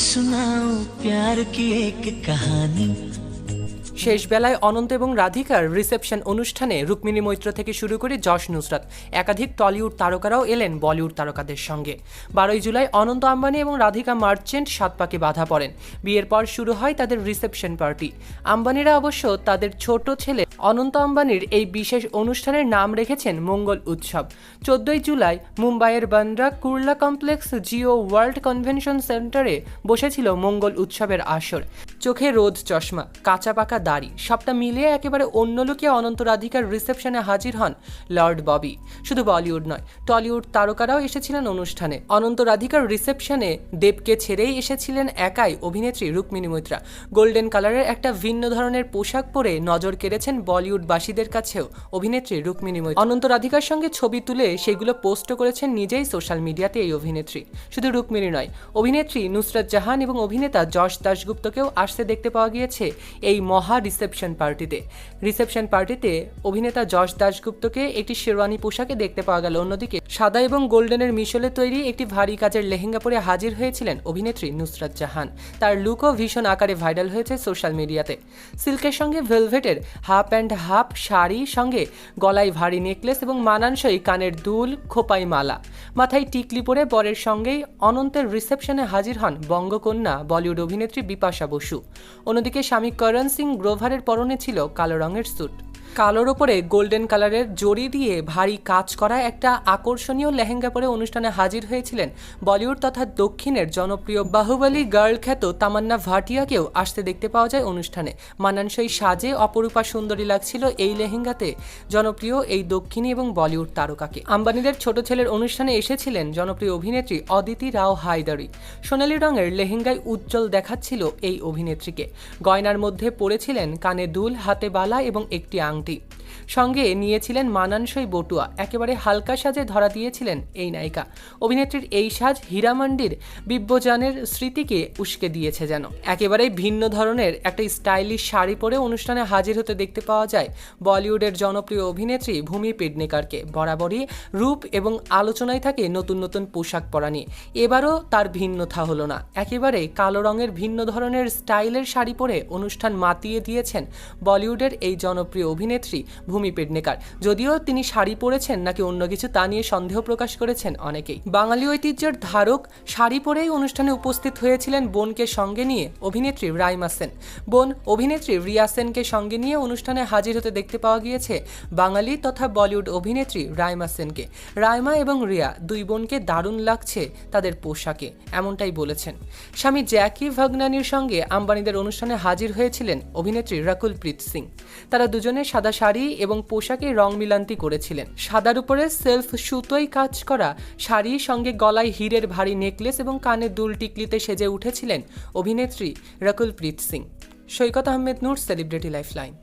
सुनाओ प्यार की एक कहानी। শেষ বেলায় অনন্ত এবং রাধিকার রিসেপশন অনুষ্ঠানে রুক্মিণী মৈত্র থেকে শুরু করে যশ নুসরাত, একাধিক টলিউড তারকারাও এলেন বলিউড তারকাদের সঙ্গে। বারোই জুলাই অনন্ত আম্বানি এবং রাধিকা মার্চেন্ট সাত পাকে বাধা পড়েন। বিয়ের পর শুরু হয় তাদের রিসেপশন পার্টি। আম্বানিরা অবশ্য তাদের ছোট ছেলে অনন্ত আম্বানির এই বিশেষ অনুষ্ঠানের নাম রেখেছেন মঙ্গল উৎসব। চোদ্দই জুলাই মুম্বাইয়ের Bandra Kurla complex Jio world convention সেন্টারে বসেছিল মঙ্গল উৎসবের আসর। চোখে রোদ চশমা, কাঁচা পাকা দাড়ি। সবটা মিলিয়ে একেবারে অন্য লোকে অনন্ত রাধিকার রিসেপশনে হাজির হন লর্ড ববি। শুধু বলিউড নয়, টলিউড তারকারাও এসেছিলেন অনুষ্ঠানে। অনন্ত রাধিকার রিসেপশনে দেবকে ছেড়েই এসেছিলেন একাই অভিনেত্রী রুক্মিণী মৈত্রা। গোল্ডেন কালারের একটা ভিন্ন ধরনের পোশাক পরে নজর কেড়েছেন বলিউডবাসীদের কাছেও অভিনেত্রী রুক্মিণী মৈত্র। অনন্ত রাধিকার সঙ্গে ছবি তুলে সেগুলো পোস্ট করেছেন নিজেই সোশ্যাল মিডিয়াতে এই অভিনেত্রী। শুধু রুক্মিণী নয়, অভিনেত্রী নুসরাত জাহান এবং অভিনেতা যশ দাশগুপ্তকেও আসতে দেখতে পাওয়া গিয়েছে এই মহা রিসেপশন পার্টিতে রিসেপশন পার্টিতে অভিনেতা যশ দাশগুপ্তকে একটি শেরওয়ানি পোশাকে দেখতে পাওয়া গেল। অন্যদিকে সাদা এবং গোল্ডেনের মিশলে তৈরি একটি ভারী কাজের লেহেঙ্গা পরে হাজির হয়েছিলেন অভিনেত্রী নুসরাত জাহান। তার লুকও ভীষণ আকারে ভাইরাল হয়েছে সোশ্যাল মিডিয়াতে। সিল্কের সঙ্গে ভেলভেটের হাফ অ্যান্ড হাফ শাড়ি, সঙ্গে গলায় ভারী নেকলেস এবং মানানসই কানের দুল, খোপাই মালা। মাথায় টিকলি পরে বরের সঙ্গেই অনন্তের রিসেপশনে হাজির হন বঙ্গকন্যা বলিউড অভিনেত্রী বিপাশা বসু। অন্যদিকে স্বামী করণ সিং গ্রোভারের পরনে ছিল কালো রঙের স্যুট। কালোর ওপরে গোল্ডেন কালারের জড়ি দিয়ে ভারী কাজ করা একটা আকর্ষণীয় লেহেঙ্গা পরে অনুষ্ঠানে হাজির হয়েছিলেন বলিউড তথা দক্ষিণের জনপ্রিয় বাহুবলী গার্ল খ্যাত তামান্না ভাটিয়াকেও আসতে দেখতে পাওয়া যায় অনুষ্ঠানে। মানানসই সাজে অপরূপা সুন্দরী লাগছিল এই লেহেঙ্গাতে। জনপ্রিয় এই দক্ষিণী এবং বলিউড তারকাকে। আম্বানিদের ছোট ছেলের অনুষ্ঠানে এসেছিলেন জনপ্রিয় অভিনেত্রী অদিতি রাও হায়দারি। সোনালী রঙের লেহেঙ্গায় উজ্জ্বল দেখাচ্ছিল এই অভিনেত্রীকে। গয়নার মধ্যে পড়েছিলেন কানে দুল, হাতে বালা এবং একটি Thị. সঙ্গে নিয়েছিলেন মানানসই বটুয়া। একেবারে হালকা সাজে ধরা দিয়েছিলেন এই নায়িকা। অভিনেত্রীর এই সাজ হীরামান্ডির বিব্বজানের স্মৃতিকে উস্কে দিয়েছে যেন। একেবারে ভিন্ন ধরনের একটা স্টাইলিশ শাড়ি পরে অনুষ্ঠানে হাজির হতে দেখতে পাওয়া যায় বলিউডের জনপ্রিয় অভিনেত্রী ভূমি পেডনেকারকে। বরাবরই রূপ এবং আলোচনায় থাকে নতুন নতুন পোশাক পরা নিয়ে। এবারও তার ভিন্নতা হলো না। একেবারে কালো রঙের ভিন্ন ধরনের স্টাইলের শাড়ি পরে অনুষ্ঠান মাতিয়ে দিয়েছেন বলিউডের এই জনপ্রিয় অভিনেত্রী ভূমি পেডনেকার। যদিও তিনি শাড়ি পরেছেন নাকি অন্য কিছু তা নিয়ে সন্দেহ প্রকাশ করেছেন অনেকেই। বাঙালি ঐতিহ্যের ধারক শাড়ি পরেই অনুষ্ঠানে উপস্থিত হয়েছিলেন বোনকে সঙ্গে নিয়ে অভিনেত্রী রাইমা সেন। বোন অভিনেত্রী রিয়া সেনকে সঙ্গে নিয়ে অনুষ্ঠানে হাজির হতে দেখতে পাওয়া গিয়েছে বাঙালি তথা বলিউড অভিনেত্রী রাইমা সেনকে। রাইমা এবং রিয়া দুই বোনকে দারুণ লাগছে তাদের পোশাকে, এমনটাই বলেছেন। স্বামী জ্যাকি ভাগনানির সঙ্গে আম্বানিদের অনুষ্ঠানে হাজির হয়েছিলেন অভিনেত্রী রাকুল প্রীত সিং। তারা দুজনে সাদা শাড়ি এবং পোশাকে রং মিলান্তি করেছিলেন। সাদার উপরে সেলফ সুতোয় কাজ করা, শাড়ির সঙ্গে গলায় হিরের ভারী নেকলেস এবং কানে দুল টিকলিতে সেজে উঠেছিলেন অভিনেত্রী Rakulpreet Singh. Saikat Ahmed Noor, celebrity lifeline.